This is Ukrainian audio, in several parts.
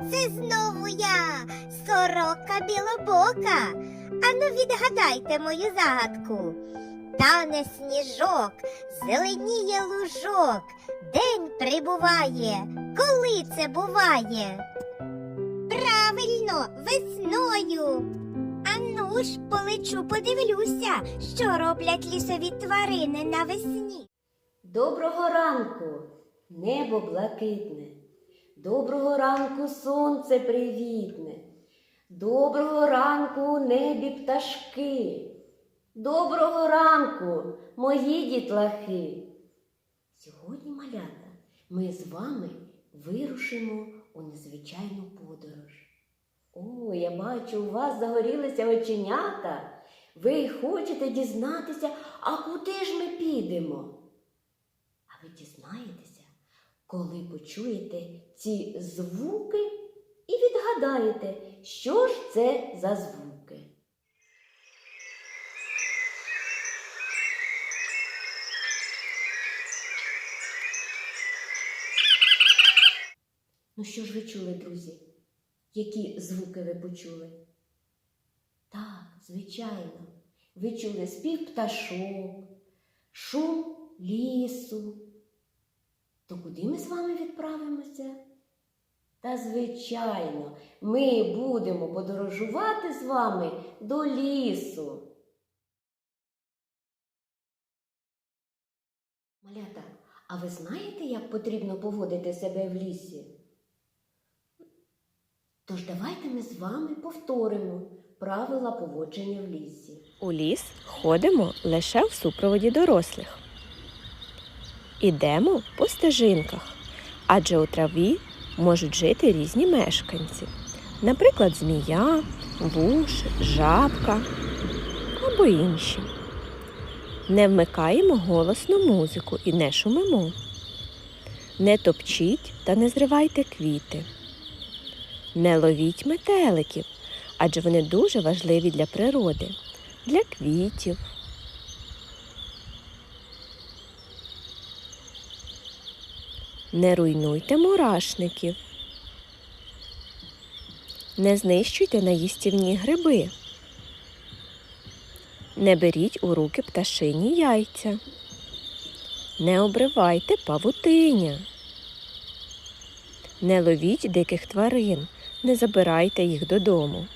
це знову я, сорока білобока. Ану відгадайте мою загадку. Тане сніжок, зеленіє лужок, день прибуває, коли це буває? Правильно, весною. Ану ж полечу, подивлюся, що роблять лісові тварини навесні. Доброго ранку, небо блакитне. Доброго ранку, сонце привітне. Доброго ранку, у небі пташки. Доброго ранку, мої дітлахи. Сьогодні, малята, ми з вами вирушимо у незвичайну подорож. О, я бачу, у вас загорілися оченята. Ви хочете дізнатися, а куди ж ми підемо? А ви дізнаєтеся, коли почуєте ці звуки і відгадаєте, що ж це за звуки. Ну що ж ви чули, друзі? Які звуки ви почули? Так, звичайно, ви чули спів пташок, шум лісу. То куди ми з вами відправимося? Та, звичайно, ми будемо подорожувати з вами до лісу. Малята, а ви знаєте, як потрібно поводити себе в лісі? Тож давайте ми з вами повторимо правила поводження в лісі. У ліс ходимо лише в супроводі дорослих. Ідемо по стежинках, адже у траві можуть жити різні мешканці, наприклад, змія, вуш, жабка або інші. Не вмикаємо голосну музику і не шумимо. Не топчіть та не зривайте квіти. Не ловіть метеликів, адже вони дуже важливі для природи, для квітів. Не руйнуйте мурашників. Не знищуйте наїстівні гриби. Не беріть у руки пташині яйця. Не обривайте павутиня. Не ловіть диких тварин, не забирайте їх додому.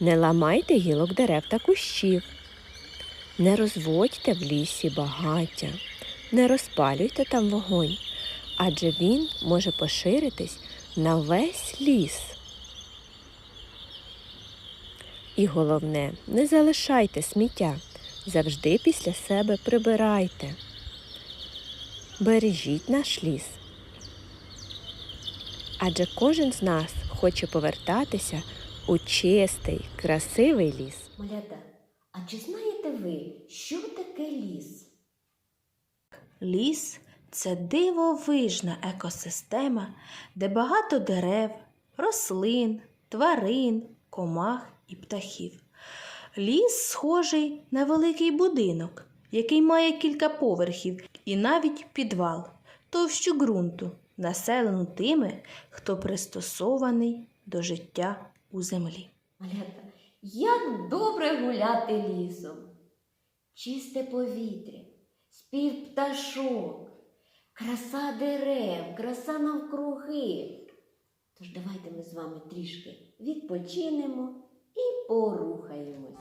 Не ламайте гілок дерев та кущів. Не розводьте в лісі багаття, не розпалюйте там вогонь, адже він може поширитись на весь ліс. І головне, не залишайте сміття, завжди після себе прибирайте. Бережіть наш ліс. Адже кожен з нас хоче повертатися у чистий, красивий ліс. Малята, а чи знаєте ви, що таке ліс? Ліс це дивовижна екосистема, де багато дерев, рослин, тварин, комах і птахів. Ліс схожий на великий будинок, який має кілька поверхів і навіть підвал, товщу ґрунту, населену тими, хто пристосований до життя у землі. Малята, як добре гуляти лісом. Чисте повітря, спів пташок, краса дерев, краса навкруги. Тож давайте ми з вами трішки відпочинемо і порухаємось.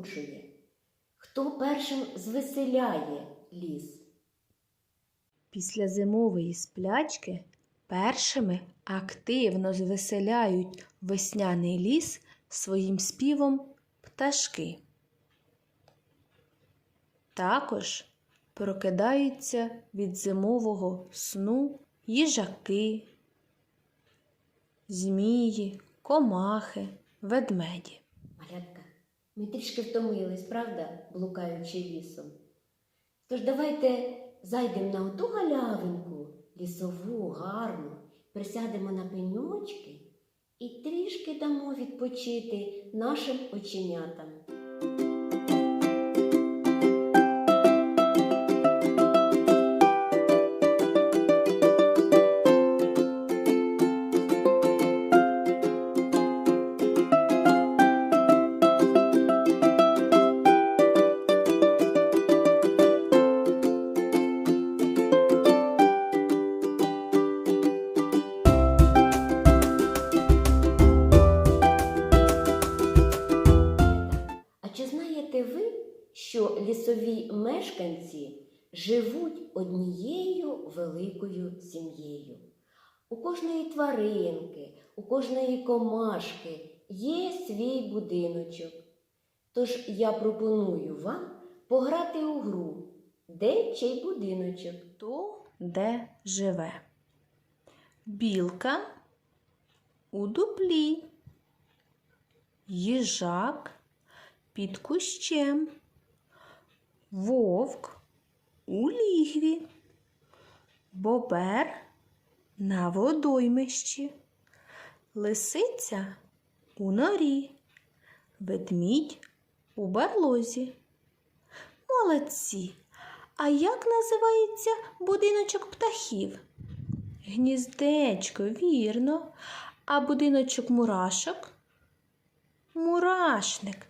Збуджує? Хто першим звеселяє ліс? Після зимової сплячки першими активно звеселяють весняний ліс своїм співом пташки. Також прокидаються від зимового сну їжаки, змії, комахи, ведмеді. Малятка, ми трішки втомились, правда, блукаючи лісом. Тож давайте зайдемо на оту галявинку, лісову, гарну, присядемо на пеньочки і трішки дамо відпочити нашим оченятам. Лісові мешканці живуть однією великою сім'єю? У кожної тваринки, у кожної комашки є свій будиночок. Тож я пропоную вам пограти у гру, де чий будиночок. Хто де живе? Білка у дуплі, їжак під кущем, вовк у лігві, бобер на водоймищі, лисиця у норі, ведмідь у барлозі. Молодці! А як називається будиночок птахів? Гніздечко, вірно. А будиночок мурашок? Мурашник.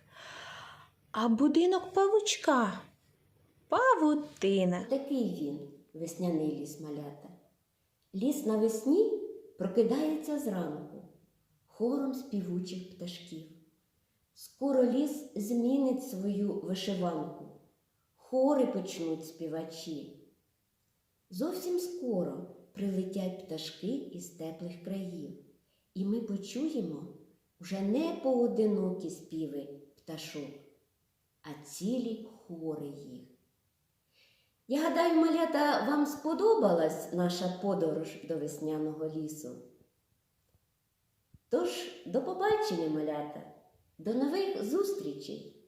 А будинок павучка? Павутина. Такий він, весняний ліс малята. Ліс навесні прокидається зранку, хором співучих пташків. Скоро ліс змінить свою вишиванку, хори почнуть співачі. Зовсім скоро прилетять пташки із теплих країв, і ми почуємо вже не поодинокі співи пташок, а цілі хори їх. Я гадаю, малята, вам сподобалась наша подорож до весняного лісу. Тож, до побачення, малята, до нових зустрічей!